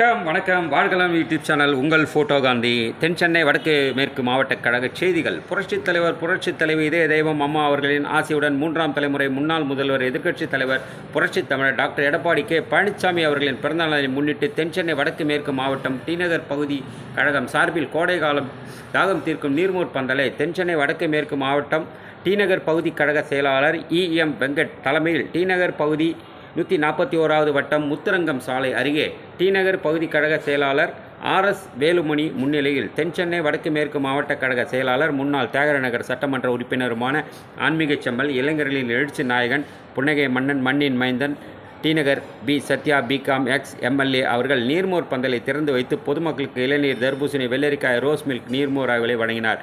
வணக்கம் வணக்கம். வாழ்கலாம் யூடியூப் சேனல் உங்கள் ஃபோட்டோ காந்தி. தென் சென்னை வடக்கு மேற்கு மாவட்ட கழக செய்திகள். புரட்சித் தலைவர் புரட்சித் தலைவி இதய தெய்வம் அம்மா அவர்களின் ஆசையுடன் மூன்றாம் தலைமுறை முன்னாள் முதல்வர் எதிர்க்கட்சித் தலைவர் புரட்சித் தமிழர் டாக்டர் எடப்பாடி கே. பழனிசாமி அவர்களின் பிறந்தநாளை முன்னிட்டு தென் சென்னை வடக்கு மேற்கு மாவட்டம் டிநகர் பகுதி கழகம் சார்பில் கோடை காலம் தாகம் தீர்க்கும் நீர்மூர் பந்தலை தென் சென்னை வடக்கு மேற்கு மாவட்டம் டிநகர் பகுதி கழக செயலாளர் இ எம் வெங்கட் தலைமையில் டிநகர் பகுதி நூற்றி நாற்பத்தி ஓராவது வட்டம் முத்துரங்கம் சாலை அருகே டிநகர் பகுதி கழக செயலாளர் ஆர்எஸ் வேலுமணி முன்னிலையில் தென் சென்னை வடக்கு மேற்கு மாவட்ட கழக செயலாளர் முன்னாள் தியாகரநகர் சட்டமன்ற உறுப்பினருமான ஆன்மீக செம்மல் இளைஞர்களின் எழுச்சி நாயகன் புன்னகை மன்னன் மண்ணின் மைந்தன் T Nagar P Sathya B Com ex MLA அவர்கள் நீர்மோர் பந்தலை திறந்து வைத்து பொதுமக்களுக்கு இளநீர் தர்பூசணி வெள்ளரிக்காய் ரோஸ் மில்க் நீர்மோர் ஆகியவை வழங்கினார்.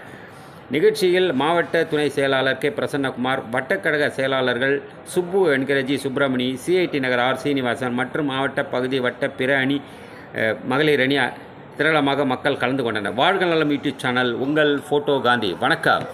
நிகழ்ச்சியில் மாவட்ட துணை செயலாளர் கே. பிரசன்னகுமார் வட்டக்கழக செயலாளர்கள் சுப்பு என்கரஜி சுப்பிரமணி சிஐடி நகர் ஆர். சீனிவாசன் மற்றும் மாவட்ட பகுதி வட்ட பிற அணி மகளிர் அணி திரளமாக மக்கள் கலந்து கொண்டனர். வாழ்க நலம் யூடியூப் சேனல். உங்கள் ஃபோட்டோ காந்தி. வணக்கம்.